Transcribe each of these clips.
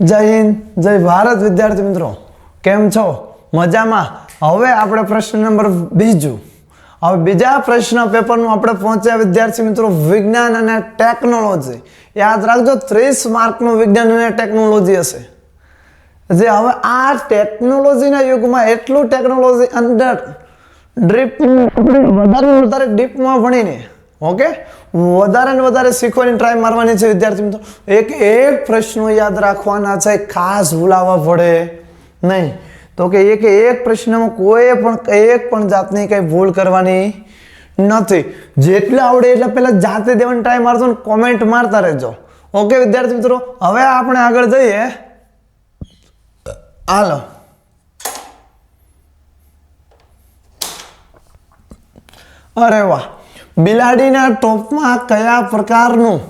જય હિન્દ, જય ભારત વિદ્યાર્થી મિત્રો. કેમ છો? મજામાં? હવે આપણે પ્રશ્ન નંબર બીજું. હવે બીજા પ્રશ્ન પેપરનું આપણે પહોંચ્યા વિદ્યાર્થી મિત્રો, વિજ્ઞાન અને ટેકનોલોજી. યાદ રાખજો, ત્રીસ માર્કનું વિજ્ઞાન અને ટેકનોલોજી હશે. જે હવે આ ટેકનોલોજીના યુગમાં એટલું ટેકનોલોજી અંદર ડ્રીપ, વધારે વધારે ડીપમાં ભણીને ઓકે વધારે ને વધારે શીખવાની ટ્રાય મારવાની છે વિદ્યાર્થી મિત્રો. એક એક પ્રશ્નો યાદ રાખવાના છે, ખાસ ભૂલાવા પડે નહીં. તો કે એક એક પ્રશ્નમાં કોઈ પણ, એક પણ જાતની કંઈ ભૂલ કરવાની નથી. જેટલું આવડે એટલે પહેલા જાતે દેવાની ટ્રાય મારજો ને કોમેન્ટ મારતા રહેજો. ઓકે વિદ્યાર્થી મિત્રો? હવે આપણે આગળ જઈએ. હાલો. અરે વાહ. બિલાડીના ટોપમાં કયા પ્રકારનું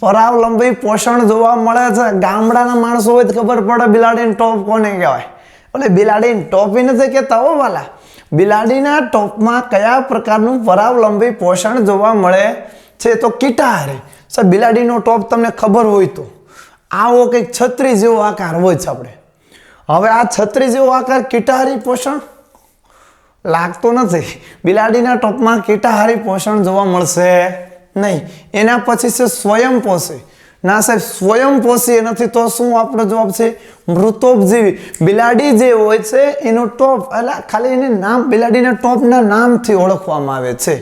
પરાવલંબી પોષણ જોવા મળે છે? ગામડાના માણસો હોય તો ખબર પડે બિલાડીને ટોપ કોને કહેવાય. એટલે બિલાડીની ટોપી નથી કહેતા હો વાલા. બિલાડીના ટોપમાં કયા પ્રકારનું પરાવલંબી પોષણ જોવા મળે છે તો કીટાહારી. સર બિલાડીનો ટોપ તમને ખબર હોય તો. આવો કંઈક છત્રી જેવો આકાર હોય છે આપણે. હવે આ છત્રી જેવો આકાર કીટાહારી પોષણ? લાગતો નથી. બિલાડીના ટોપમાં કીટાહારી પોષણ જોવા મળશે નહીં. એના પછી છે સ્વયંપોષી ના સાહેબ સ્વયંપોષી નથી તો શું આપણો જવાબ છે? મૃતોપજીવી. બિલાડી જે હોય છે એનો ટોપ એટલે ખાલી એને નામ, બિલાડીના ટોપના નામથી ઓળખવામાં આવે છે.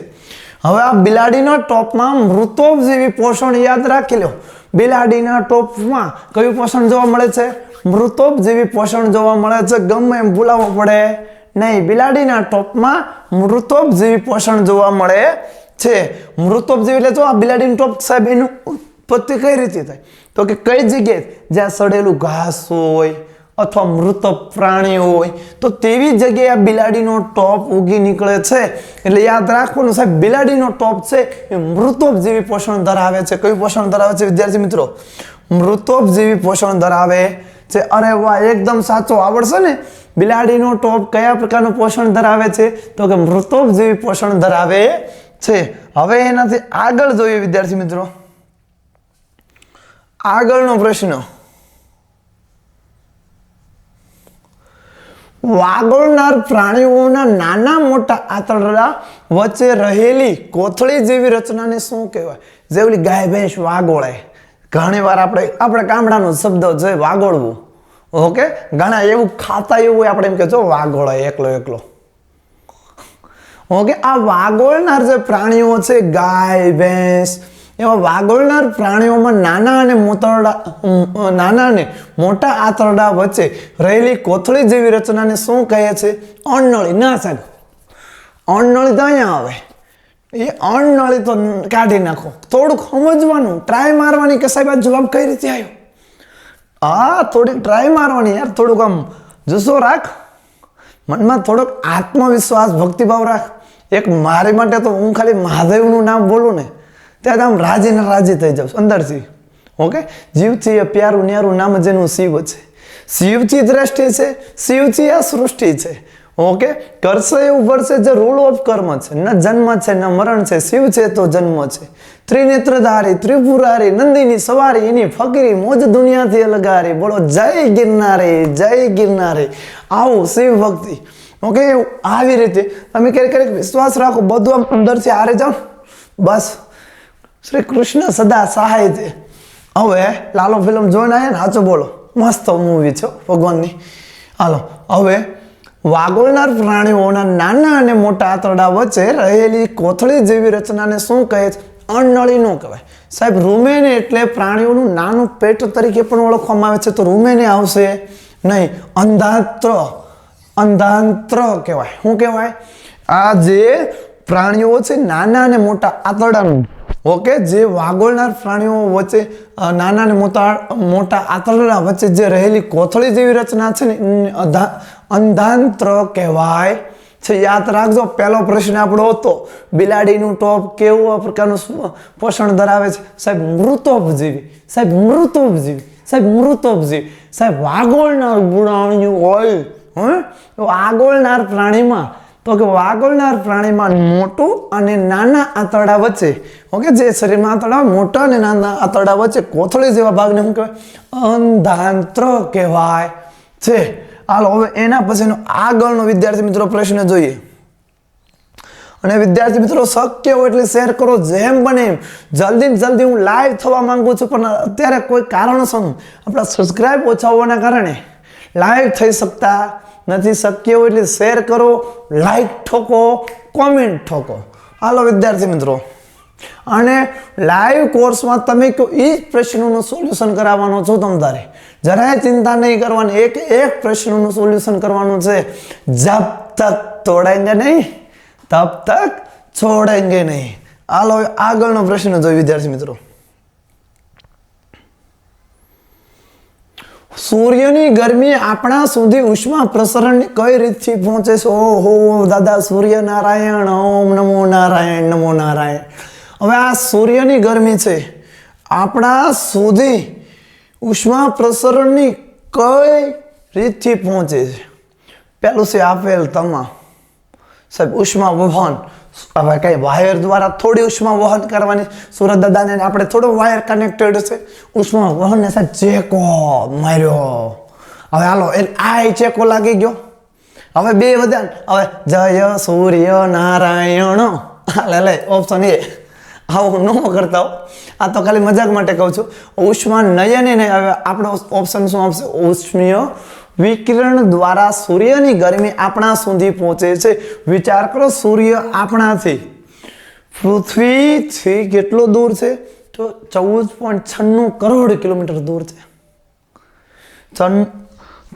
હવે આ બિલાડીના ટોપમાં મૃતોપજીવી પોષણ યાદ રાખી લો. બિલાડીના ટોપમાં કયું પોષણ જોવા મળે છે? મૃતોપજીવી પોષણ જોવા મળે છે. ગમે એમ ભૂલાવવો પડે. નહીં, બિલાડીના ટોપમાં મૃતોપજીવી પોષણ જોવા મળે છે. મૃતોપજીવી એટલે જો આ બિલાડીનું ટોપ સાહેબ એનું ઉત્પત્તિ કઈ રીતે થાય? તો કે કઈ જગ્યાએ? જ્યાં સડેલું ઘાસ હોય અથવા મૃત પ્રાણી હોય. તો તેવી જગ્યાએ આ બિલાડીનો ટોપ ઉગી નીકળે છે. એટલે યાદ રાખવાનું સાહેબ, બિલાડીનો ટોપ છે એ મૃતોપજીવી પોષણ ધરાવે છે. કયું પોષણ ધરાવે છે વિદ્યાર્થી મિત્રો? મૃતોપજીવી પોષણ ધરાવે છે. અરે વાહ, એકદમ સાચો, આવડશે ને? બિલાડીનો ટોપ કયા પ્રકારનું પોષણ ધરાવે છે? તો કે મૃતોપજીવી પોષણ ધરાવે છે. હવે એનાથી આગળ જોઈએ વિદ્યાર્થી મિત્રો. આગળનો પ્રશ્ન. વાગોળનાર પ્રાણીઓના નાના મોટા આંતરડા વચ્ચે રહેલી કોથળી જેવી રચનાને શું કહેવાય? જે ગાય ભેંસ વાગોળે. ઘણી વાર આપણે આપણે ગામડાનો શબ્દ છે વાગોળવું. ઓકે? ઘણા એવું ખાતા એવું આપણે એમ કે જો વાગોળે, એકલો એકલો. ઓકે? આ વાગોળનાર જે પ્રાણીઓ છે, ગાય, ભેંસ, એવા વાગોળનાર પ્રાણીઓમાં નાના અને મોતરડા નાના અને મોટા આંતરડા વચ્ચે રહેલી કોથળી જેવી રચનાને શું કહે છે? અણનળી ના સાહેબ. અણનળી તો અહીંયા આવે. એ અણનળી તો કાઢી નાખો. થોડુંક સમજવાનું ટ્રાય મારવાની કે સાહેબ આ જવાબ કઈ રીતે આવ્યો? હા થોડીક ટ્રાય મારવાની યાર, થોડુંક આમ જુસ્સો રાખ. મનમાં થોડોક આત્મવિશ્વાસ, ભક્તિભાવ રાખ. એક મારી માટે તો હું ખાલી મહાદેવનું નામ બોલું ને, ત્યારે આમ રાજીને રાજી થઈ જાઉં અંદરથી. ઓકે? જીવથી એ પ્યારું ન્યારું નામ જેનું શિવ છે. શિવથી દ્રષ્ટિ છે શિવજી આ સૃષ્ટિ છે. ઓકે કરશે એવું ભરશે જે રૂલ ઓફ કર્મ છે. ન જન્મ છે, ન મરણ છે, શિવ છે તો જન્મ છે. ત્રિનેત્રધારી, ત્રિપુરારી, નંદીની, સવારી, એની ફકરી, મોજ દુનિયાથી અલગારી બોલો, જય ગિરનારે જય ગિરનારે. આવું શિવ ભક્તિ. ઓકે આવી રીતે તમે ક્યારેક ક્યારેક વિશ્વાસ રાખો, બધું આમ અંદરથી હારે જાઓ બસ. શ્રી કૃષ્ણ સદા સહાય છે હવે, લાલો ફિલ્મ જોઈને આવ્યા ને સાચું બોલો. મસ્ત મૂવી છે ભગવાનની. હાલો. હવે વાગોળનાર પ્રાણીઓના નાના અને મોટા આંતરડા વચ્ચે રહેલી કોથળી જેવી રચનાને શું કહે છે? અણનળી નો કહેવાય. સાહેબ, રૂમેને એટલે પ્રાણીઓનું નાનું પેટ તરીકે પણ ઓળખવામાં આવે છે. તો રૂમેને આવશે નહીં, અંધાત્ર, અંધાંત્ર કહેવાય. શું કહેવાય? આ જે પ્રાણીઓ છે, નાના અને મોટા આંતરડાનું ઓકે, જે વાગોળનાર પ્રાણીઓ વચ્ચે નાના ને મોટા મોટા આંતરડા વચ્ચે જે રહેલી કોથળી જેવી રચના છે ને અંધાંત્ર કહેવાય. છે, યાદ રાખજો, પહેલો પ્રશ્ન આપણો હતો. બિલાડીનું ટોપ કેવું પ્રકારનું પોષણ ધરાવે છે? સાહેબ મૃતોપજીવી સાહેબ મૃતોપજીવી સાહેબ મૃતોપજીવી સાહેબ, વાગોળનાર ગુણાણ્યું હોય, હે? વાગોળનાર પ્રાણીમાં તો કે વાગોળનાર પ્રાણીમાં મોટું અને નાના આંતરડા વચ્ચે, ઓકે, જે શરીરમાં આંતરડા મોટા અને નાના આંતરડા વચ્ચે કોથળી જેવા ભાગને શું કહેવાય? અંધાંત્ર કહેવાય છે. હાલો, હવે એના પછીનો આગળનો વિદ્યાર્થી મિત્રો પ્રશ્ન જોઈએ. અને વિદ્યાર્થી મિત્રો, શક્ય હોય એટલે શેર કરો, જેમ બને એમ. જલ્દી જલ્દી હું લાઈવ થવા માંગુ છું, પણ અત્યારે કોઈ કારણસર આપણા સબસ્ક્રાઇબ ઓછા હોવાના કારણે લાઈવ થઈ શકતા નથી શક્ય હોય એટલે શેર કરો લાઈક ઠોકો કોમેન્ટ ઠોકો. હાલો વિદ્યાર્થી મિત્રો, અને લાઈવ કોર્સમાં તમે કહો એ જ પ્રશ્નોનું સોલ્યુશન કરાવવાનો છો તમ તારે. જરાય ચિંતા નહીં કરવાની, એક એક પ્રશ્નનું સોલ્યુશન કરવાનું છે. જબ તક તોડેંગે નહીં, તબ તક છોડેંગે નહીં. હાલો, આગળનો પ્રશ્ન જોઈ વિદ્યાર્થી મિત્રો. સૂર્યની ગરમી આપણા સુધી ઉષ્મા પ્રસરણની કઈ રીતથી પહોંચે છે? ઓહો, દાદા સૂર્યનારાયણ, ઓમ નમો નારાયણ નમો નારાયણ. હવે આ સૂર્યની ગરમી છે. આપણા સુધી ઉષ્મા પ્રસરણની કઈ રીતથી પહોંચે છે? પેલું છે આપેલ તમામ. સાહેબ, ઉષ્મા વહન. હવે કઈ વાયર દ્વારા થોડી ઉષ્મા વહન કરવાની સુરત દાદાને આપણે થોડો વાયર કનેક્ટેડ છે. ઉષ્મા વહન ને સાહેબ, ચેકો માર્યો. હવે હાલો, એ આ ચેકો લાગી ગયો. હવે બે બધા હવે જય સૂર્ય નારાયણ. લે લે ઓપ્શન એ. આવું ન કરતા હો. આ તો ખાલી મજાક માટે કહું છું. ઉષ્મા નયને હવે આપણો ઓપ્શન શું આપશે? ઉષ્મીય વિકિરણ દ્વારા સૂર્યની ગરમી આપણા સુધી પહોંચે છે. વિચાર કરો, સૂર્ય આપણાથી. પૃથ્વીથી કેટલો દૂર છે? તો ચૌદ પોઈન્ટ છન્નું કરોડ કિલોમીટર દૂર છે.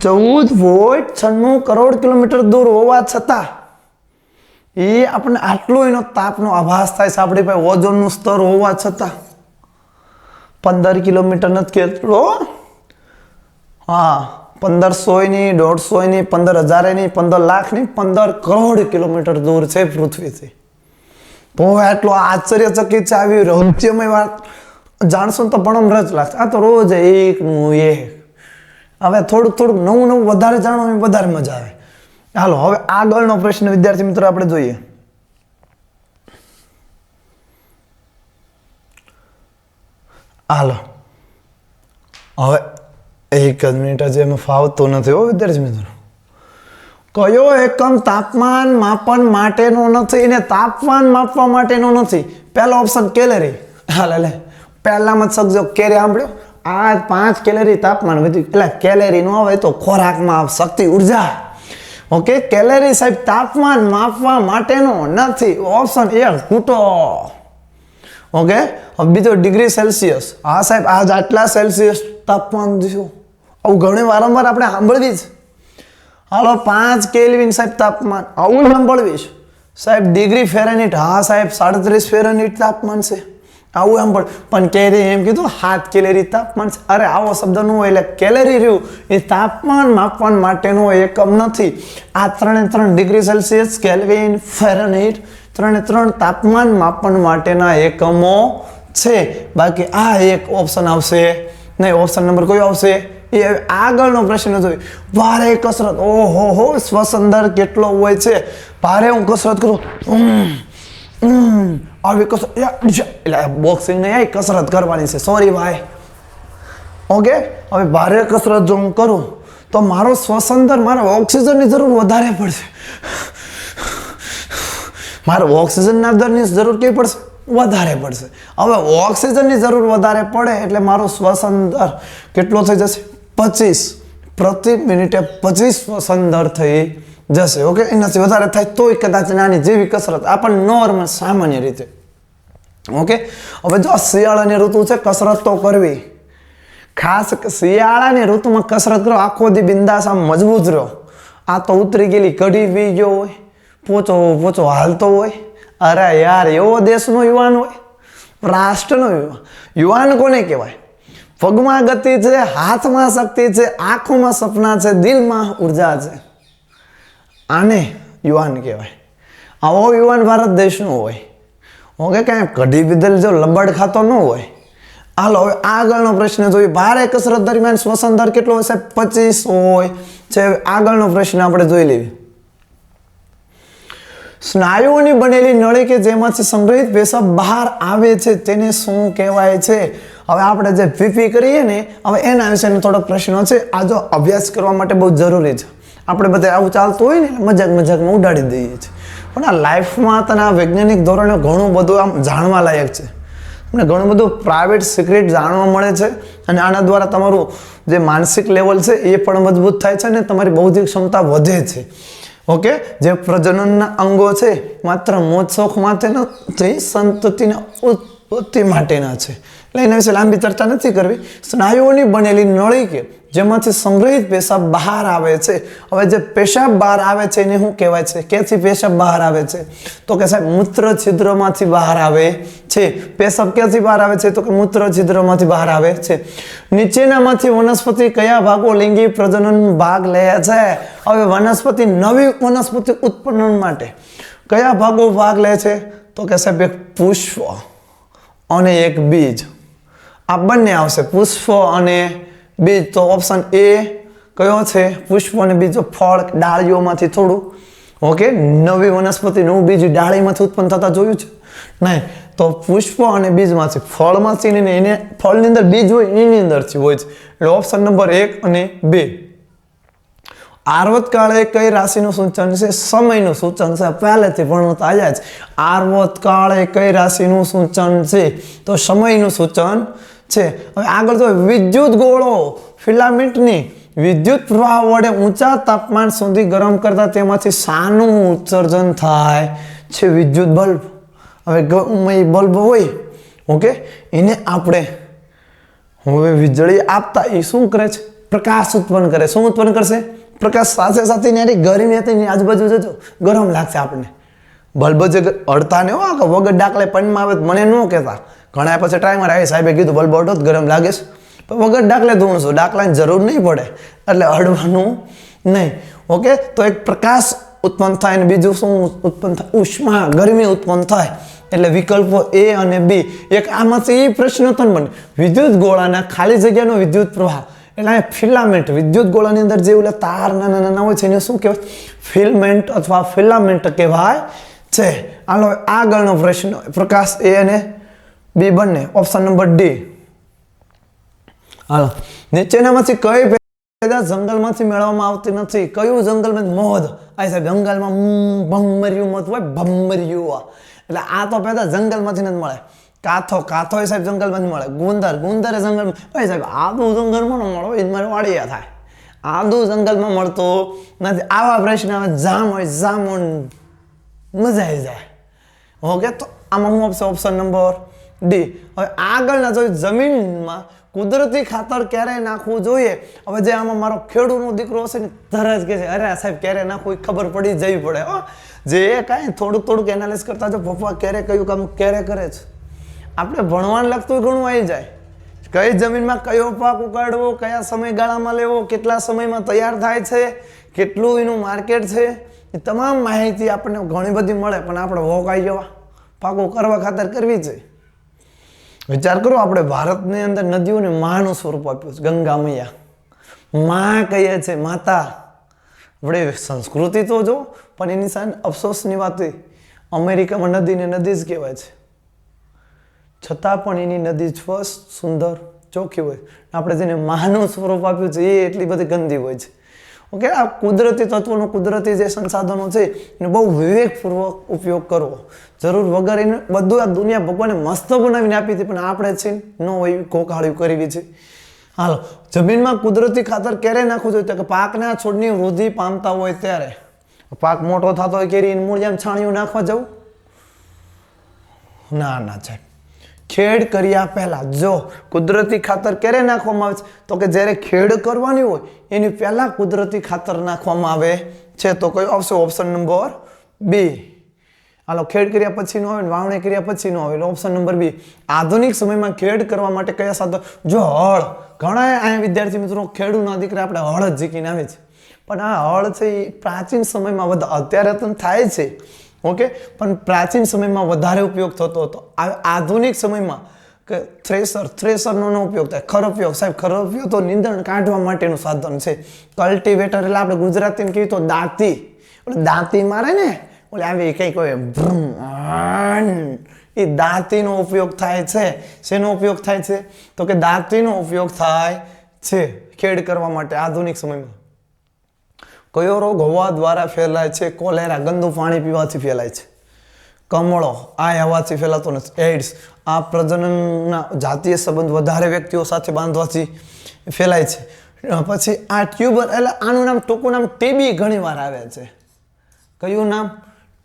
ચૌદ પોઈન્ટ છન્નું કરોડ કિલોમીટર દૂર હોવા છતાં એ આપણને આટલો એનો તાપનો આભાસ થાય છે. આપણી પાસે ઓઝોનનું સ્તર હોવા છતાં. પંદર કિલોમીટર નથી, કેટલો? હા. પંદરસોની દોઢસોની પંદર હજારની પંદર લાખની પંદર કરોડ કિલોમીટર દૂર છે પૃથ્વીથી. તો આટલો આશ્ચર્યચકિત છે આવી રહસ્યમય વાત. જાણશો તો પણ રજ લાગશે. આ તો રોજ એકનું એક. હવે થોડુંક થોડુંક નવું નવું વધારે જાણવાની વધારે મજા આવે. હાલો, હવે આગળનો પ્રશ્ન, વિદ્યાર્થી મિત્રો, આપણે જોઈએ. હાલો. હવે એક જ મિનિટ જ એમાં ફાવતું નથી હો વિદ્યાર્થી મિત્રો. કયો એકમ તાપમાન માપન માટેનો નથી ને તાપમાન માપવા માટેનો નથી? પહેલો ઓપ્શન કેલેરી. હાલે લે પહેલામાં જ શકજો કેરી સાંભળ્યો? આ પાંચ કેલેરી તાપમાન વધ્યું. એટલે કેલેરી ન હોય તો ખોરાકમાં શક્તિ ઊર્જા. ઓકે, કેલેરી સાહેબ, તાપમાન માપવા માટેનો નથી. ઓપ્શન એ ખૂટો ઓકે બીજો ડિગ્રી સેલ્સિયસ હા સાહેબ, આજ આટલા સેલ્સિયસ તાપમાન થયું આવું ઘણી વારંવાર આપણે સાંભળવી જ. હાલો, પાંચ કેલ્વિન સાહેબ તાપમાન. આવું સાંભળવીશ સાહેબ, ડિગ્રી ફેરનહીટ. હા સાહેબ, સાડત્રીસ ફેરનહીટ તાપમાન છે. આવું સાંભળ. પણ કેરી એમ કીધું હાથ કેલેરી તાપમાન છે. અરે, આવો શબ્દ ન હોય, એટલે કેલેરી રહ્યું. એ તાપમાન માપવા માટેનો એકમ નથી. આ ત્રણે ત્રણ ડિગ્રી સેલ્સિયસ, કેલ્વિન ફેરનહીટ, ત્રણે ત્રણ તાપમાન માપન માટેના એકમો છે. બાકી આ એક ઓપ્શન આવશે નહીં ઓપ્શન નંબર કયો આવશે? એ આગળનો પ્રશ્ન જોઈ ભારે કસરત. ઓહો, હો શ્વસન દર કેટલો હોય છે? ભારે હું કસરત કરું. આવી કસરત. એટલે બોક્સિંગ નહીં કસરત કરવાની છે. સોરી ભાઈ. ઓકે હવે ભારે કસરત જો હું કરું, તો મારો શ્વસન દર મારે ઓક્સિજનની જરૂર વધારે પડશે. મારે ઓક્સિજનના દરની જરૂર કેવી પડશે? વધારે પડશે. હવે ઓક્સિજનની જરૂર વધારે પડે એટલે મારો શ્વસન દર કેટલો થઈ જશે? પચીસ. પ્રતિ મિનિટે પચીસ શ્વસન દર થઈ જશે. ઓકે એનાથી વધારે થાય તોય કદાચ નાની જેવી કસરત. આપણને નોર્મલ સામાન્ય રીતે. ઓકે હવે જો શિયાળાની ઋતુ છે, કસરત તો કરવી. ખાસ શિયાળાની ઋતુમાં કસરત કરો. આખો દી બિંદાસ આમ મજબૂત રહ્યો આ તો ઉતરી ગયેલી કઢી પી ગયો હોય, પોચો પોચો હાલતો હોય. અરે યાર, એવો દેશનો યુવાન હોય? રાષ્ટ્રનો યુવાન યુવાન કોને કહેવાય? પગમાં ગતિ છે, હાથમાં શક્તિ છે, આંખોમાં સપના છે, દિલમાં ઊર્જા છે. આને યુવાન કહેવાય. આવો યુવાન ભારત દેશનો હોય. ઓકે કાંઈ કઢી પીધેલ જો લબડ ખાતો ન હોય. હાલો, હવે આગળનો પ્રશ્ન જોઈએ. ભારે કસરત દરમિયાન શ્વસન દર કેટલો હશે? પચીસ હોય. છે આગળનો પ્રશ્ન આપણે જોઈ લેવી. સ્નાયુઓની બનેલી નળી કે જેમાંથી સંગ્રહિત પેશાબ બહાર આવે છે તેને શું કહેવાય છે? હવે આપણે જે પીપી કરીએ ને, હવે એના વિશેનો થોડો પ્રશ્નો છે. આ જો અભ્યાસ કરવા માટે બહુ જરૂરી છે. આપણે બધા આવું ચાલતું હોય ને મજાક મજાકમાં ઉડાડી દઈએ છીએ. પણ આ લાઈફમાં તને વૈજ્ઞાનિક ધોરણે ઘણું બધું આમ જાણવા લાયક છે. તમને ઘણું બધું પ્રાઇવેટ સિક્રેટ જાણવા મળે છે અને આના દ્વારા તમારું જે માનસિક લેવલ છે એ પણ મજબૂત થાય છે અને તમારી બૌદ્ધિક ક્ષમતા વધે છે. ઓકે? જે પ્રજનનના અંગો છે, માત્ર મોજ શોખ માટે નથી સંતતિના ઉત્પત્તિ માટેના છે. એટલે એના વિશે લાંબી ચર્ચા નથી કરવી. સ્નાયુઓની બનેલી નળી કે જેમાંથી સંગ્રહિત પેશાબ બહાર આવે છે. હવે જે પેશાબ બહાર આવે છે એને શું કહેવાય છે? ક્યાંથી પેશાબ બહાર આવે છે? તો કે સાહેબ મૂત્ર છિદ્રમાંથી બહાર આવે છે. પેશાબ ક્યાંથી બહાર આવે છે? તો કે મૂત્ર છિદ્રમાંથી બહાર આવે છે. નીચેનામાંથી વનસ્પતિ કયા ભાગો લિંગી પ્રજનન ભાગ લે છે? હવે વનસ્પતિ નવી વનસ્પતિ ઉત્પન્ન માટે કયા ભાગો ભાગ લે છે? તો કે સાહેબ, એક પુષ્પ અને એક બીજ. આ બંને આવશે, પુષ્પ અને બીજ તો ઓપ્શન એ કયો છે? પુષ્પ અને બીજો ફળ ડાળીઓમાંથી થોડું. ઓકે નવી વનસ્પતિ નવું બીજ ડાળીમાંથી ઉત્પન્ન થતા જોયું છે? નહીં, તો પુષ્પ અને બીજમાંથી ફળમાંથી ને એને ફળની અંદર બીજ હોય, એની અંદરથી હોય છે. એટલે ઓપ્શન નંબર એક અને બે. આર્વત કાળે કઈ રાશિનું સૂચન છે? સમયનું સૂચન છે. પહેલેથી ભણવતા આવ્યા છે. આર્વત કાળે કઈ રાશિનું સૂચન છે? તો સમયનું સૂચન છે. હવે આગળ તો વિદ્યુત ગોળો, ફિલામેન્ટની વિદ્યુત પ્રવાહ વડે ઊંચા તાપમાન સુધી ગરમ કરતા તેમાંથી શાનું ઉત્સર્જન થાય છે વિદ્યુત બલ્બ. હવે બલ્બ હોય, ઓકે, એને આપણે હવે વીજળી આપતા એ શું કરે છે? પ્રકાશ ઉત્પન્ન કરે. શું ઉત્પન્ન કરશે? પ્રકાશ સાથે સાથે એની ગરમી હતી એની આજુબાજુ જજો, ગરમ લાગશે આપણને. બલ્બ જે અડતા ને હો વગર ડાકલે પનમાં આવે મને ન કહેતા. ઘણા પછી ટ્રાયમાં આવી, સાહેબે કીધું બલ બોટો ગરમ લાગે છે પણ વગર ડાકલે ધૂણશું ડાકલાની જરૂર નહીં પડે, એટલે અડવાનું નહીં. ઓકે? તો એક પ્રકાશ ઉત્પન્ન થાય અને બીજું શું ઉત્પન્ન થાય? ઉષ્મા, ગરમી ઉત્પન્ન થાય. એટલે વિકલ્પો એ અને બી. એક આમાંથી એ પ્રશ્ન તો બને. વિદ્યુત ગોળાના ખાલી જગ્યાનો વિદ્યુત પ્રવાહ. એટલે આ ફિલામેન્ટ, વિદ્યુત ગોળાની અંદર જે ઓલા તાર નાના નાના હોય છે, એને શું કહેવાય? ફિલમેન્ટ અથવા ફિલામેન્ટ કહેવાય છે. આનો આગળનો પ્રશ્ન, પ્રકાશ એ અને બી બંને ઓપ્શન નંબર ડી હાલો. નીચેનામાંથી કઈ પેદા જંગલમાંથી મેળવવામાં આવતી નથી? કયું જંગલમાં મોધ આ સાહેબ જંગલમાં ભમર્યું મત હોય ભમર્યું એટલે આ તો પેદા જંગલમાંથી નથી મળે. કાથો કાથો એ સાહેબ જંગલમાં મળે. ગુંદર ગુંદર એ જંગલમાં ભાઈ સાહેબ, આદુ જંગલમાં ન મળો એ મારે વાડિયા થાય. આદુ જંગલમાં મળતો નથી. આવા પ્રશ્ન આવે જામ હોય જામુન મજા આવી જાય. ઓકે, તો આમાં હું આપશે ઓપ્શન નંબર ડી હવે આગળના જો જમીનમાં કુદરતી ખાતર ક્યારે નાખવું જોઈએ, હવે જે આમાં મારો ખેડૂતનો દીકરો હશે ને તરત કહે છે, અરે સાહેબ ક્યારે નાખવું ખબર પડી જવી પડે. હો, જે કાંઈ થોડુંક થોડુંક એનાલિસ કરતા જો પપ્પા ક્યારે કયું કામ ક્યારે કરે છે. આપણે ભણવાને લગતું ઘણું આવી જાય. કઈ જમીનમાં કયો પાક ઉગાડવો, કયા સમયગાળામાં લેવો, કેટલા સમયમાં તૈયાર થાય છે, કેટલું એનું માર્કેટ છે, એ તમામ માહિતી આપણને ઘણી બધી મળે, પણ આપણે આવી જવા. પાકો કરવા ખાતર કરવી છે વિચાર કરો, આપણે ભારતની અંદર નદીઓને માનું સ્વરૂપ આપ્યું છે. ગંગા મૈયા. માં કહીએ છે, માતા, આપણે સંસ્કૃતિ તો જો, પણ એની સાથે અફસોસની વાત અમેરિકામાં નદીને નદી જ કહેવાય છે. છતાં પણ એની નદી સ્વસ્થ, સુંદર, ચોખ્ખી હોય. આપણે જેને માનું સ્વરૂપ આપ્યું છે, એ એટલી બધી ગંદી હોય છે. ઓકે? આ કુદરતી તત્વોનો કુદરતી જે સંસાધનો છે, એનો બહુ વિવેકપૂર્વક ઉપયોગ કરવો. જરૂર વગર એને બધું આ દુનિયા ભગવાને મસ્ત બનાવીને આપી હતી, પણ આપણે છે ન હોય કોકાળ્યું કરવી છે. હાલો, જમીનમાં કુદરતી ખાતર ક્યારે નાખવું જોઈએ? કે પાકના છોડની વૃદ્ધિ પામતા હોય ત્યારે. પાક મોટો થતો હોય કેરી મૂળ જેમ છાણિયું નાખવા જવું? ના ના, સાહેબ. ખેડ કર્યા પહેલાં. જો કુદરતી ખાતર ક્યારે નાખવામાં આવે છે? તો કે જ્યારે ખેડ કરવાની હોય, એની પહેલાં કુદરતી ખાતર નાખવામાં આવે છે. તો કયો આવશે? ઓપ્શન નંબર બી હાલો, ખેડ કર્યા પછીનું આવે ને વાવણી કર્યા પછીનું આવે, એટલે ઓપ્શન નંબર બી આધુનિક સમયમાં ખેડ કરવા માટે કયા સાધન? જો હળ. ઘણા અહીંયા વિદ્યાર્થી મિત્રો ખેડૂના દીકરા આપણે હળ જ જીકીને આવે છે. પણ આ હળ છે એ પ્રાચીન સમયમાં બધા અત્યારે તો થાય છે. ઓકે પણ પ્રાચીન સમયમાં વધારે ઉપયોગ થતો હતો. આધુનિક સમયમાં કે થ્રેસર થ્રેસરનો ઉપયોગ થાય. ખરપિયો સાહેબ ખરપિયો તો નીંદણ કાઢવા માટેનું સાધન છે. કલ્ટિવેટર એટલે આપણે ગુજરાતીમાં કહીએ તો દાંતી. એટલે દાંતી મારે ને? ઓલે આવી કંઈક હોય ભ્રમ, એ દાંતીનો ઉપયોગ થાય છે. શેનો ઉપયોગ થાય છે? તો કે દાંતીનો ઉપયોગ થાય છે ખેડ કરવા માટે આધુનિક સમયમાં. કયો રોગ હવા દ્વારા ફેલાય છે, કોલેરા, ગંદુ પાણી પીવાથી ફેલાય છે. કમળો, આ હવાથી ફેલાતો નથી. એડ્સ આ પ્રજનનના જાતીય સંબંધ વધારે વ્યક્તિઓ સાથે બાંધવાથી ફેલાય છે. પછી આ ટ્યુબર એટલે આનું નામ, ટૂંકું નામ ટીબી ઘણી વાર આવે છે. કયું નામ?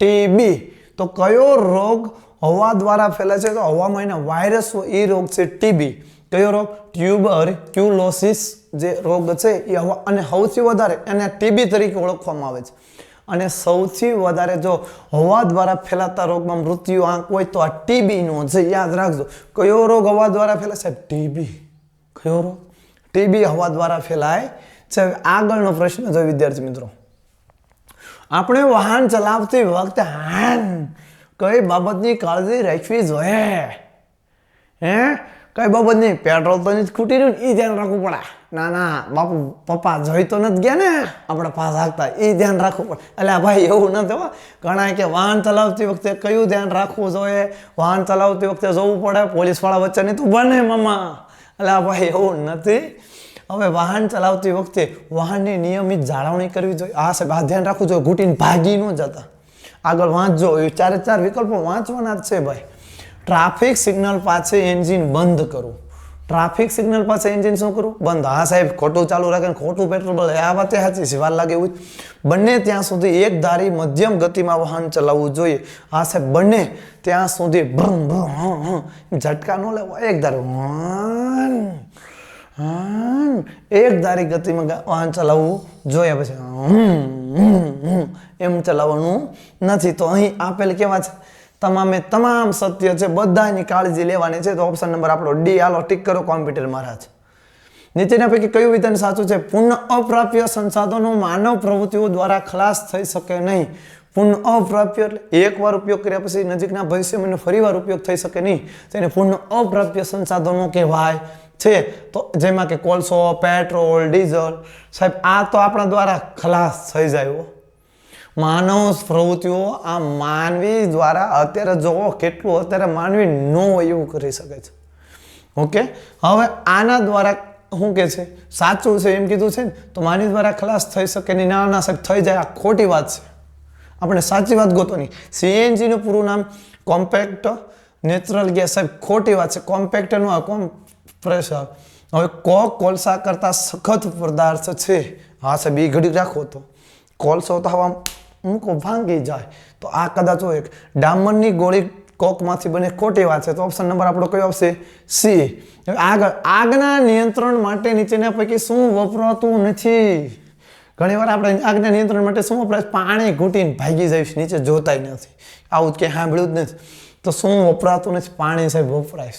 ટીબી તો કયો રોગ હવા દ્વારા ફેલાય છે? તો હવામાં એના વાયરસ એ રોગ છે ટીબી કયો રોગ? ટ્યુબર ક્યુલોસિસ જે રોગ છે એ હવા અને સૌથી વધારે એને ટીબી તરીકે ઓળખવામાં આવે છે. અને સૌથી વધારે જો હવા દ્વારા ફેલાતા રોગમાં મૃત્યુ આંક હોય તો આ ટીબીનો છે, યાદ રાખજો. કયો રોગ હવા દ્વારા ફેલાય? સાહેબ ટીબી કયો રોગ? ટીબી હવા દ્વારા ફેલાય છે. આગળનો પ્રશ્ન જો વિદ્યાર્થી મિત્રો. આપણે વાહન ચલાવતી વખતે હાન કઈ બાબતની કાળજી રાખવી જોઈએ? હે? કઈ નહીં, પેટ્રોલ તો નહીં ખૂટી રહ્યું એ ધ્યાન રાખવું પડે. ના ના, બાપુ, પપ્પા જોઈ તો નથી ગયા ને, આપણે પાસ હાંકતા એ ધ્યાન રાખવું પડે. એટલે ભાઈ, એવું નથી હો. ઘણા કે વાહન ચલાવતી વખતે કયું ધ્યાન રાખવું જોઈએ? વાહન ચલાવતી વખતે જોવું પડે, પોલીસવાળા વચ્ચે નહીં તું બને મામા. એટલે ભાઈ, એવું નથી. હવે વાહન ચલાવતી વખતે વાહનની નિયમિત જાળવણી કરવી જોઈએ. આ સાહેબ, આ ધ્યાન રાખવું જોઈએ. ઘૂંટીને ભાગી ન જતા. આગળ વાંચજો. ચારે ચાર વિકલ્પો વાંચવાના જ છે ભાઈ. ટ્રાફિક સિગ્નલ પાસે એન્જિન બંધ કરવું ટ્રાફિક સિગ્નલ પાસે એન્જિન શું કરવું બંધ. હા સાહેબ, ખોટું ચાલુ રાખે ખોટું પેટ્રોલ બળે આ વાતે સાચી છે, વાર લાગે એવું બંને ત્યાં સુધી એક ધારી મધ્યમ ગતિમાં વાહન ચલાવવું જોઈએ. હા સાહેબ, બંને ત્યાં સુધી ભ્રમ ભ્રમ ઝટકા ન લેવો એક ધારો એક ધારી ગતિમાં વાહન ચલાવવું જોઈએ પછી એમ ચલાવવાનું નથી. તો અહીં આપેલ કેવા છે? તમામે તમામ સત્ય છે, બધાની કાળજી લેવાની છે, તો ઓપ્શન નંબર આપણો ડી આલો ટીક કરો કોમ્પ્યુટર મહારાજ. નીચેના પૈકી કયું વિધાન સાચું છે? પુનઃ અપ્રાપ્ય સંસાધનો માનવ પ્રવૃત્તિઓ દ્વારા ખલાસ થઈ શકે નહીં. પુનઃ અપ્રાપ્ય એટલે એકવાર ઉપયોગ કર્યા પછી નજીકના ભવિષ્યમાં ફરીવાર ઉપયોગ થઈ શકે નહીં. તેને પુનઃ અપ્રાપ્ય સંસાધનો કહેવાય છે. તો જેમાં કે કોલસો, પેટ્રોલ, ડીઝલ, સાહેબ, આ તો આપણા દ્વારા ખલાસ થઈ જાય. માનવ પ્રવૃત્તિઓ આ માનવી દ્વારા અત્યારે જોવો કેટલું અત્યારે માનવી ન હોય એવું કરી શકે છે. ઓકે? હવે આના દ્વારા શું કે છે? સાચું છે એમ કીધું છે ને, તો માનવી દ્વારા ખલાસ થઈ શકે નહીં ના ના થઈ જાય, આ ખોટી વાત છે. આપણે સાચી વાત ગોતવાની નહીં. સીએનજીનું પૂરું નામ કોમ્પેક્ટ નેચરલ ગેસ સાહેબ, ખોટી વાત છે. કોમ્પેક્ટનું આ આ. કોમ્પ્રેસર હવે કોક કોલસા કરતા સખત પદાર્થ છે. હા સાહેબ એ ઘડી રાખો તો. કોલસો તો હવા મૂકો, ભાંગી જાય. તો આ કદાચ એક ડામરની ગોળી કોકમાંથી બને, ખોટી વાત છે. તો ઓપ્શન નંબર આપણો કયો આવશે? સી આગળ આગના નિયંત્રણ માટે નીચેના પૈકી શું વપરાતું નથી? ઘણી વાર આપણે આગના નિયંત્રણ માટે શું વપરાય? પાણી ઘૂંટીને ભાગી જઈશ, નીચે જોતાય નથી. આવું જ કે સાંભળ્યું જ નથી. તો શું વપરાતું નથી? પાણી સાહેબ વપરાય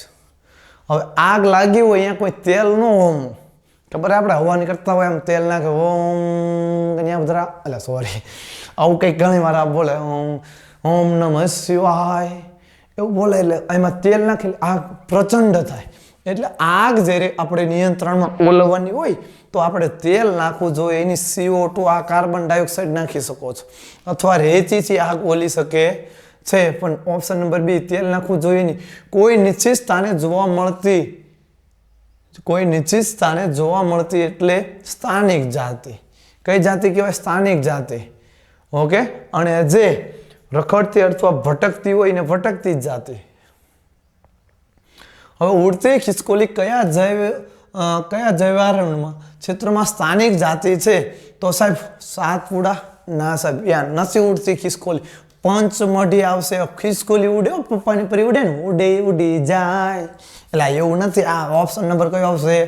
હવે આગ લાગી હોય, અહીંયા કોઈ તેલ ન હોમ. ખબર આપણે હવા નીકળતા હોય એમ તેલ નાખે, ઓમ ત્યાં બધા એટલે સોરી આવું કંઈક ઘણી વાર બોલે, ઓમ ઓમ નમઃ શિવાય, એવું બોલે, એટલે એમાં તેલ નાખી આગ પ્રચંડ થાય. એટલે આગ જ્યારે આપણે નિયંત્રણમાં ઓલવવાની હોય, તો આપણે તેલ નાખવું જોઈએ, એની સીઓ ટુ આ કાર્બન ડાયોક્સાઇડ નાખી શકો છો. અથવા રેચીથી આગ ઓલી શકે છે, પણ ઓપ્શન નંબર બી, તેલ નાખવું જોઈએ નહીં. કોઈ નિશ્ચિત સ્થાને જોવા મળતી કોઈ નિશ્ચિત સ્થાને જોવા મળતી એટલે સ્થાનિક જાતિ. કઈ જાતિ કહેવાય? સ્થાનિક જાતિ. ઓકે? અને જે રખડતી અથવા ભટકતી હોય ને ભટકતી જ જાતિ. હવે ઉડતી ખિસકોલી કયા જૈવ કયા જૈવારણમાં? ક્ષેત્રમાં સ્થાનિક જાતિ છે? તો સાહેબ સાતપુડા ના સાહેબ, યા નથી ઉડતી ખિસકોલી. પંચમઢી આવશે ખિસકોલી ઉડે પપ્પાની પરી ઉડે ને ઉડે ઉડી જાય. એટલે એવું નથી આ ઓપ્શન નંબર કયો આવશે?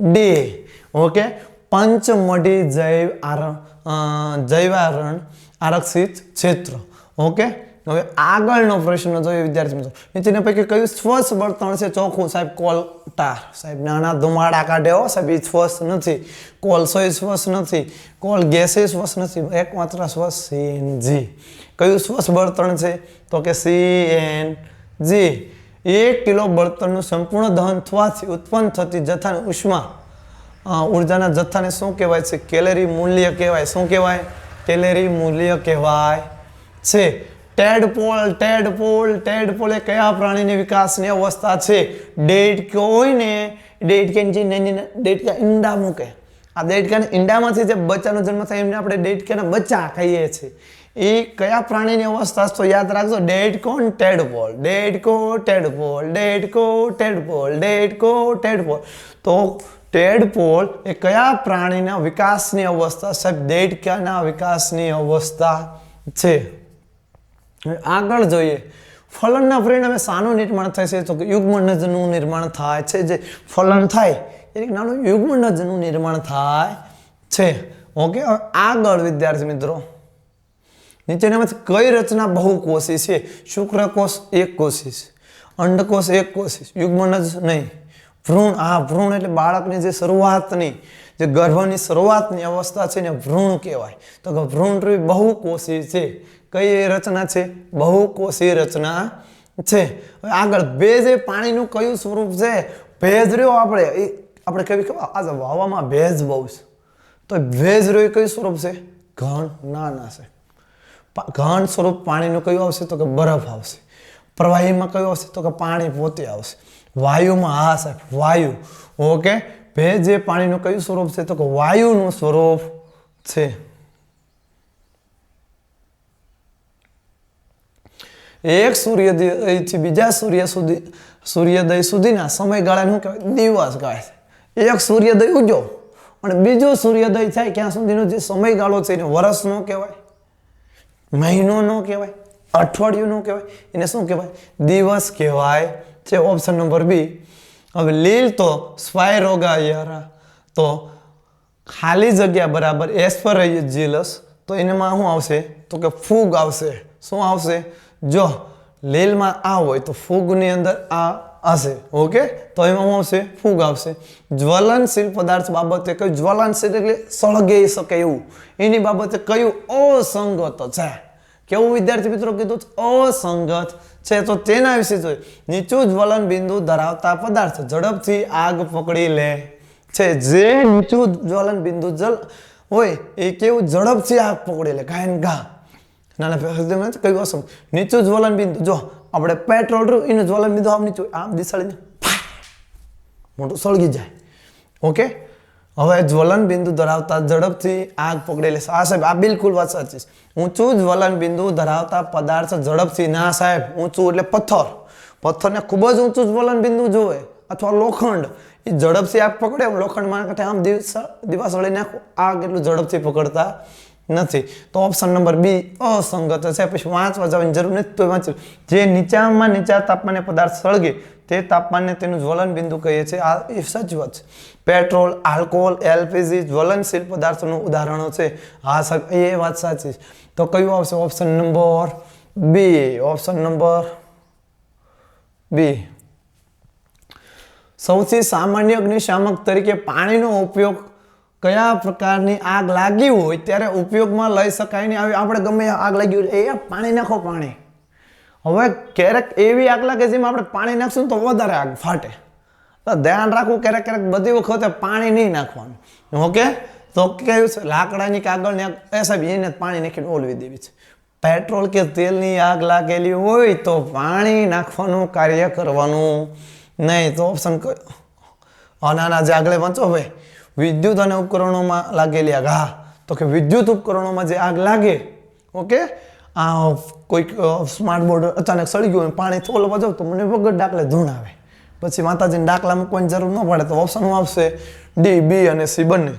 ડી ઓકે પંચમઢી જૈવ આરણ અ, જૈવારણ આરક્ષિત ક્ષેત્ર. ઓકે હવે આગળનો પ્રશ્ન જોઈએ વિદ્યાર્થી મિત્રો. નીચેના પૈકી કયું સ્વચ્છ બળતણ છે? ચોખ્ખું સાહેબ કોલટાર સાહેબ નાના ધુમાડા કાઢે હો સાહેબ એ સ્વચ્છ નથી. કોલસો સ્વચ્છ નથી. કોલ ગેસ સ્વચ્છ નથી. એકમાત્ર સ્વચ્છ સીએનજી કયું સ્વચ્છ બળતણ છે? તો કે સી એન જી એક કિલો બળતણનું સંપૂર્ણ દહન થવાથી ઉત્પન્ન થતી જથ્થાની ઉષ્મા. ઉર્જાના જથ્થાને શું કહેવાય છે? કેલેરી મૂલ્ય કહેવાય. શું કહેવાય? કેલેરી મૂલ્ય કહેવાય છે. ટેડપોલ ટેડપોલ ટેડપોલ એ કયા પ્રાણીની વિકાસની અવસ્થા છે? ડેડકો હોય ને ડેડકાની જે નાની નાની ડેડકા ઈંડા મૂકે. આ દેડકાના ઈંડામાંથી જે બચ્ચાનો જન્મ થાય એમને આપણે દેડકાના બચ્ચા કહીએ છીએ. એ કયા પ્રાણીની અવસ્થા તો યાદ રાખજો, ડેડ કોન ટેડપોલ ડેડકો ટેડપોલ ડેડકો ટેડપોલ ડેડકો ટેડપોલ તો ટેડપોલ એ કયા પ્રાણીના વિકાસની અવસ્થા? સાહેબ દેડકાના વિકાસની અવસ્થા છે? આગળ જોઈએ. ફલનના પરિણામે શાનું નિર્માણ થાય છે, તો કે યુગ્મનજનું નિર્માણ થાય છે. જે ફલન થાય, એ નાનું યુગ્મનજનું નિર્માણ થાય છે. ઓકે આગળ વિદ્યાર્થી મિત્રો. નીચેનામાંથી કઈ રચના બહુકોષી છે? શુક્રકોષ એક કોષી છે અંડકોષ એક કોષી યુગ્મન જ નહીં. ભ્રૂણ, આ ભ્રૂણ એટલે બાળકની જે શરૂઆતની, જે ગર્ભની શરૂઆતની અવસ્થા છે ને ભ્રૂણ કહેવાય. તો કે ભ્રૂણ બહુકોષી છે. કઈ રચના છે? બહુકોષી રચના છે. હવે આગળ ભેજ એ પાણીનું કયું સ્વરૂપ છે? ભેજ રહ્યો આપણે, એ આપણે કેવી ખબર આજે હવામાં ભેજ બહુ છે. તો ભેજ રહ્યો કયું સ્વરૂપ છે? ઘન, નાના છે. ઘન સ્વરૂપ પાણીનું કયું આવશે તો કે બરફ આવશે. પ્રવાહીમાં કયું આવશે તો કે પાણી પોતે આવશે. વાયુમાં હા સાહેબ વાયુ. ઓકે? ભેજ જે પાણીનું કયું સ્વરૂપ છે તો કે વાયુનું સ્વરૂપ છે. એક સૂર્યોદયથી બીજા સૂર્ય સુધી, સૂર્યોદય સુધીના સમયગાળાને શું કહેવાય? દિવસ કહેવાય છે. એક સૂર્યોદય ઉજો અને બીજો સૂર્યોદય થાય ક્યાં સુધીનો? જે સમયગાળો છે એને વર્ષ નો કહેવાય. મહિનો ન કહેવાય, અઠવાડિયું ન કહેવાય, એને શું કહેવાય? દિવસ કહેવાય. છે ઓપ્શન નંબર બી હવે લીલ તો સ્વાયરોગાયરા તો ખાલી જગ્યા બરાબર એસ્પરજીલસ તો એનામાં શું આવશે? તો કે ફૂગ આવશે. શું આવશે? જો લીલમાં આ હોય તો ફૂગની અંદર આ હશે ઓકે તો એમાં શું આવશે? ફૂગ આવશે જ્વલનશીલ પદાર્થ બાબતે કયું? જ્વલનશીલ એટલે સળગી શકે એવું. એની બાબતે કયું અસંગત છે? કેવું વિદ્યાર્થી મિત્રો કીધું અસંગત છે. તો તેના વિશે જોઈએ. નીચું જ્વલન બિંદુ ધરાવતા પદાર્થ ઝડપથી આગ પકડી લે છે. જે નીચું જ્વલન બિંદુ જલ હોય, એ કેવું ઝડપથી આગ પકડી લે. ગાયન ગા. નાના કયું અસંગ નીચું જ્વલન બિંદુ, જો આપણે પેટ્રોલ રહ્યું, એનું જ્વલન બિંદુ આમ નીચું આમ દિશાળીને મોટું સળગી જાય. ઓકે? હવે જ્વલન બિંદુ ધરાવતા ઝડપથી આગ પકડેલી લેશે આ સાહેબ, આ બિલકુલ વાત સાચી ઊંચું જ્વલન બિંદુ ધરાવતા પદાર્થ ઝડપથી ના, સાહેબ, ઊંચું એટલે પથ્થર. પથ્થરને ખૂબ જ ઊંચું જ્વલન બિંદુ જોવે. અથવા લોખંડ. એ ઝડપથી આગ પકડે લોખંડ મારા આમ દિવસ દિવસ સળી નાખો. આગ એટલું ઝડપથી પકડતા નથી. તો ઓપ્શન નંબર બી અસંગત છે પછી વાંચવા જવાની જરૂર નથી તો વાંચ્યું જે નીચામાં નીચા તાપમાને પદાર્થ સળગે, તે તાપમાનને તેનું જ્વલન બિંદુ કહીએ છીએ આ એ સાચી છે. પેટ્રોલ, આલ્કોહોલ, એલપીજી જ્વલનશીલ પદાર્થોનું ઉદાહરણો છે. હા, સાહેબ, એ વાત સાચી તો કયું આવશે option number B option number B સૌથી સામાન્ય અગ્નિશામક તરીકે પાણીનો ઉપયોગ કયા પ્રકારની આગ લાગી હોય ત્યારે ઉપયોગમાં લઈ શકાય નહીં આવી આપણે ગમે આગ લાગી હોય એ પાણી નાખો પાણી. હવે ક્યારેક એવી આગ લાગે જેમાં આપણે પાણી નાખશું તો વધારે આગ ફાટે. તો ધ્યાન રાખવું ક્યારેક ક્યારેક બધી વખતે પાણી નહીં નાખવાનું. ઓકે? તો કેવું છે, લાકડાની કાગળની આગ એ સાહેબ, એને પાણી નાખીને ઓલવી દેવી છે. પેટ્રોલ કે તેલની આગ લાગેલી હોય તો પાણી નાખવાનું કાર્ય કરવાનું. નહીં તો ઓપ્શન કયો આના જે આગળ વાંચો ભાઈ વિદ્યુત અને ઉપકરણોમાં લાગેલી આગ. હા તો કે વિદ્યુત ઉપકરણોમાં જે આગ લાગે ઓકે આ કોઈક સ્માર્ટ બોર્ડ અચાનક સળી ગયું હોય, પાણી થોલવા જાઉં તો મને વગર ડાકલે ધૂણ આવે. પછી માતાજીને ડાકલા મૂકવાની જરૂર ન પડે તો ઓપ્શન આવશે ડી બી અને સી બંને.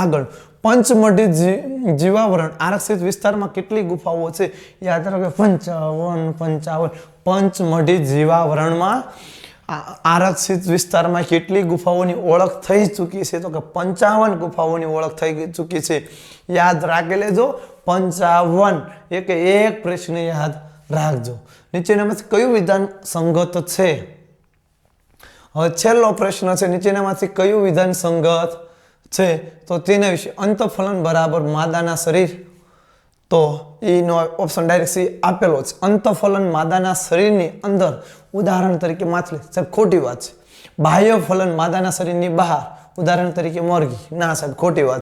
આગળ પંચમઢી જીવાવરણ આરક્ષિત વિસ્તારમાં કેટલી ગુફાઓ છે? યાદ રાખો પંચાવન પંચાવન. પંચમઢી જીવાવરણમાં આરક્ષિત વિસ્તારમાં કેટલી ગુફાઓની ઓળખ થઈ ચૂકી છે? તો કે પંચાવન ગુફાઓની ઓળખ થઈ ચૂકી છે. યાદ રાખી લેજો. પંચાવન. એક એક પ્રશ્ન યાદ રાખજો. નીચેનામાંથી કયું વિધાન સંગત છે? હવે છેલ્લો પ્રશ્ન છે. નીચેનામાંથી કયું વિધાન સંગત છે? તો તેના વિશે અંતફલન બરાબર માદાના શરીર. તો એનો ઓપ્શન ડાયરેક્ટ સી આપેલો છે. અંતફલન માદાના શરીરની અંદર ઉદાહરણ તરીકે માછલી, સાહેબ, ખોટી વાત છે. બાહ્ય ફલન માદાના શરીરની બહાર, ઉદાહરણ તરીકે મોરગી. ના, સાહેબ, ખોટી વાત